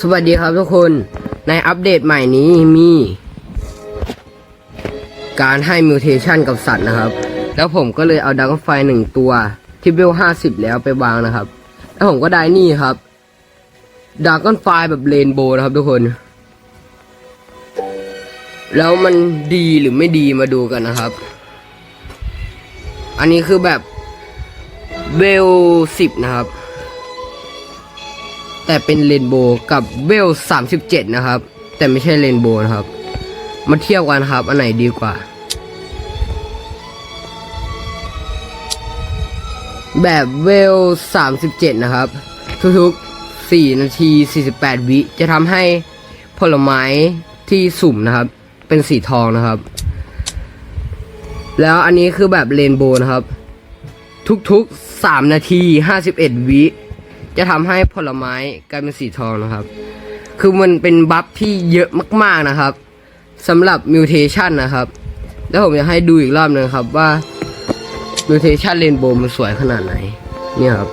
สวัสดีครับทุกคน ในอัปเดตใหม่นี้มี การให้มิวเทชันกับสัตว์นะครับ แล้วผมก็เลยเอาดักไฟหนึ่งตัว ที่เวลห้าสิบแล้วไปวางนะครับ แล้วผมก็ได้นี่ครับดากอนไฟแบบเรนโบว์นะครับทุกคน แล้วมันดีหรือไม่ดีมาดูกันนะครับ อันนี้คือแบบเวลสิบนะครับ แต่เป็นเรนโบว์กับเวลสามสิบเจ็ดนะครับ แต่ไม่ใช่เรนโบว์นะครับ มาเทียบกันครับ อันไหนดีกว่า แบบเวลสามสิบเจ็ดนะครับ ทุกๆสี่นาทีสี่สิบแปดวิจะทำให้ผลไม้ที่สุ่มนะครับ เป็นสีทองนะครับ แล้วอันนี้คือแบบเรนโบว์นะครับ ทุกๆสามนาทีห้าสิบเอ็ดวิ จะทำให้ผลไม้กลายเป็นสีทองนะครับ คือมันเป็นบัฟที่เยอะมากๆนะครับสำหรับมิวเทชันนะครับ แล้วผมจะให้ดูอีกรอบหนึงครับว่ามิวเทชันเรนโบว์มันสวยขนาดไหน เนี่ยครับ